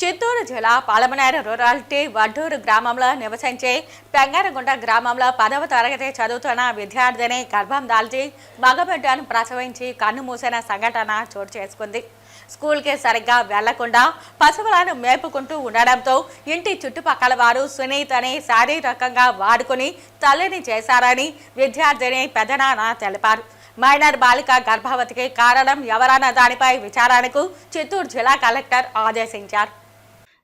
చిత్తూరు జిల్లా పాలమనేర రూరాలిటీ వడ్డూరు గ్రామంలో నివసించే పెంగారగుంట గ్రామంలో పదవ తరగతి చదువుతున్న విద్యార్థిని గర్భం దాల్చి మగబిడ్డను ప్రసవించి కన్ను మూసిన సంఘటన చోటు చేసుకుంది. స్కూల్కి సరిగ్గా వెళ్ళకుండా పశువులను మేపుకుంటూ ఉండడంతో ఇంటి చుట్టుపక్కల వారు సునీతని శారీరకంగా వాడుకుని తల్లిని చేశారని విద్యార్థిని పెదనాన్న తెలిపారు. మైనర్ బాలిక గర్భవతికి కారణం ఎవరన్న దానిపై విచారణకు చిత్తూరు జిల్లా కలెక్టర్ ఆదేశించారు.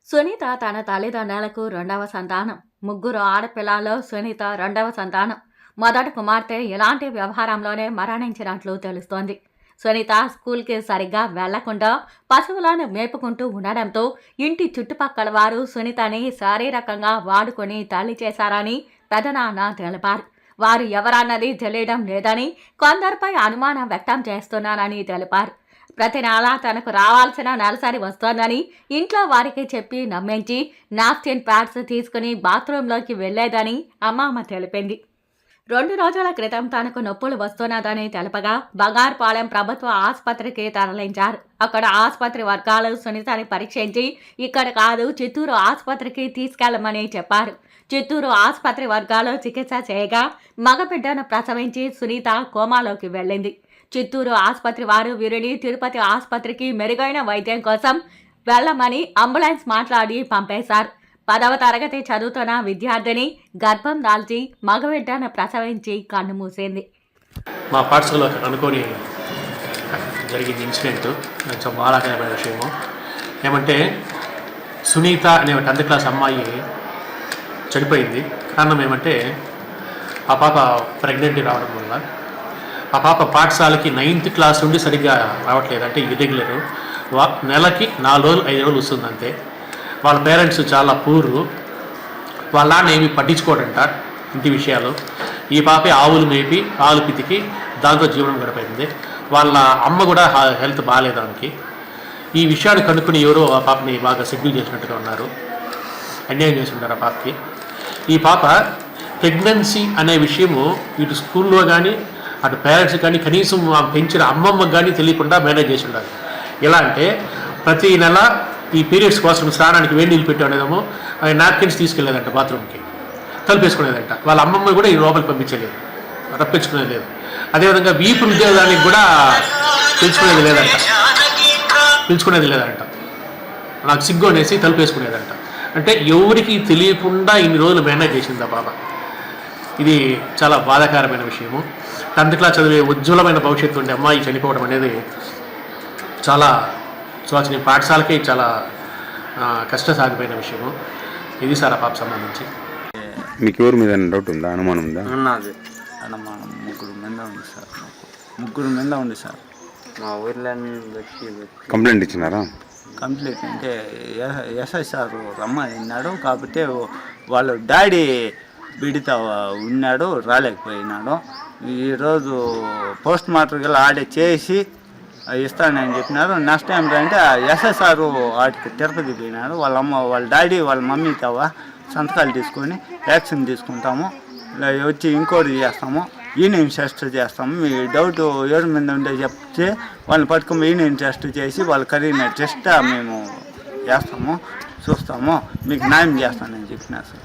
సునీత తన తల్లిదండ్రులకు రెండవ సంతానం. ముగ్గురు ఆడపిల్లల్లో సునీత రెండవ సంతానం. మొదటి కుమార్తె ఇలాంటి వ్యవహారంలోనే మరణించినట్లు తెలుస్తోంది. సునీత స్కూల్కి సరిగ్గా వెళ్ళకుండా పశువులను మేపుకుంటూ ఉండడంతో ఇంటి చుట్టుపక్కల వారు సునీతని శారీరకంగా వాడుకొని తల్లి చేశారని పెదనాన్న తెలిపారు. వారు ఎవరన్నది తెలియడం లేదని కొందరిపై అనుమానం వ్యక్తం చేస్తున్నారని తెలిపారు. ప్రతి నెల తనకు రావాల్సిన నెలసరి వస్తోందని ఇంట్లో వారికి చెప్పి నమ్మించి నాప్కిన్ ప్యాడ్స్ తీసుకుని బాత్రూంలోకి వెళ్ళేదని అమ్మమ్మ తెలిపింది. రెండు రోజుల క్రితం తనకు నొప్పులు వస్తున్నదని తెలపగా బంగారుపాలెం ప్రభుత్వ ఆసుపత్రికి తరలించారు. అక్కడ ఆసుపత్రి వర్గాలు సునీతని పరీక్షించి ఇక్కడ కాదు చిత్తూరు ఆసుపత్రికి తీసుకెళ్ళమని చెప్పారు. చిత్తూరు ఆసుపత్రి వర్గాలు చికిత్స చేయగా మగబిడ్డను ప్రసవించి సునీత కోమాలోకి వెళ్ళింది. చిత్తూరు ఆసుపత్రి వారు వీరిని తిరుపతి ఆసుపత్రికి మెరుగైన వైద్యం కోసం వెళ్ళమని అంబులెన్స్ మాట్లాడి పంపేశారు. పదవ తరగతి చదువుతున్న విద్యార్థిని గర్భం దాల్చి మగబిడ్డను ప్రసవించి కన్ను మూసింది. మా పాఠశాలలో అనుకోని జరిగింది ఇన్సిడెంట్. కొంచెం బాధాకరమైన విషయము. ఏమంటే సునీత అనే టెన్త్ క్లాస్ అమ్మాయి చనిపోయింది. కారణం ఏమంటే ఆ పాప ప్రెగ్నెంట్ రావడం వల్ల ఆ పాప పాఠశాలకి నైన్త్ క్లాస్ నుండి సరిగ్గా రావట్లేదు. అంటే ఇర్రెగ్యులర్ నెలకి నాలుగు రోజులు ఐదు రోజులు వస్తుంది అంతే. వాళ్ళ పేరెంట్స్ చాలా పూరు. వాళ్ళ నాన్న ఏమి పట్టించుకోడంట ఇంటి విషయాలు. ఈ పాపే ఆవులు మేపి పాలు పితికి దాంతో జీవనం గడిపోయింది వాళ్ళ అమ్మ కూడా హెల్త్ బాగాలేదు దానికి ఈ విషయాన్ని కనుక్కుని ఎవరో ఆ పాపని బాగా సిగ్గులు చేసినట్టుగా ఉన్నారు. అన్యాయం చేసి ఉంటారు ఆ పాపకి. ఈ పాప ప్రెగ్నెన్సీ అనే విషయము ఇటు స్కూల్లో కానీ అటు పేరెంట్స్ కానీ కనీసం పెంచిన అమ్మమ్మ కానీ తెలియకుండా మేనేజ్ చేసి ఉండాలి. ఎలా అంటే ప్రతి నెల ఈ పీరియడ్స్ కోసం స్నానానికి వేడి నీళ్ళు పెట్టేదేమో నాప్కిన్స్ తీసుకెళ్ళేదంట బాత్రూమ్కి తలుపేసుకునేదంట. వాళ్ళ అమ్మమ్మ కూడా ఈ లోపలికి పంపించలేదు. రప్పించుకునేది లేదు. అదేవిధంగా వీపు ఉద్యోగానికి కూడా పిలుచుకునేది లేదంట. పిలుచుకునేది లేదంట. నాకు సిగ్గు అనేసి తలుపేసుకునేదంట. అంటే ఎవరికి తెలియకుండా ఇన్ని రోజులు మేనేజ్ చేసిందా బాబా. ఇది చాలా బాధాకరమైన విషయము. టెన్త్ క్లాస్ చదివే ఉజ్వలమైన భవిష్యత్తు ఉండే అమ్మాయి చనిపోవడం అనేది చాలా శోచనీయ పాఠశాలకి చాలా కష్టసాగిపోయిన విషయము. ఇది సార్ ఆ పాప సంబంధించి. మీకు ఎవరి మీద డౌట్ ఉందా? అనుమానం ఉందా? ఉన్నది అనుమానం ముగ్గురు మీద ఉంది సార్ ముగ్గురు మీద ఉంది సార్. మా ఊర్లో కంప్లైంట్ ఇచ్చినారా? కంప్లీట్ అంటే ఎస్ఐ సార్ రమ్మని అన్నాడు కాకపోతే వాళ్ళ డాడీ బిడిత ఉన్నాడు రాలేకపోయినాడు ఈరోజు పోస్ట్ మార్టర్ గల ఆడే చేసి ఇస్తానని చెప్పినారు. నెక్స్ట్ టైం అంటే ఎస్ఎస్ఆర్ వాటికి తిరుపతి పోయినాడు వాళ్ళ అమ్మ వాళ్ళ డాడీ వాళ్ళ మమ్మీ తవ్వ సంతకాలు తీసుకొని వ్యాక్సిన్ తీసుకుంటాము. వచ్చి ఇంక్వైరీ చేస్తాము. యూనియన్ టెస్ట్ చేస్తాము. మీ డౌట్ ఎవరి మీద ఉంటే చెప్తే వాళ్ళని పట్టుకుని యూనియన్ టెస్ట్ చేసి వాళ్ళ కరీన టెస్ట్ మేము చేస్తాము చూస్తాము. మీకు న్యాయం చేస్తానని చెప్పినా సార్.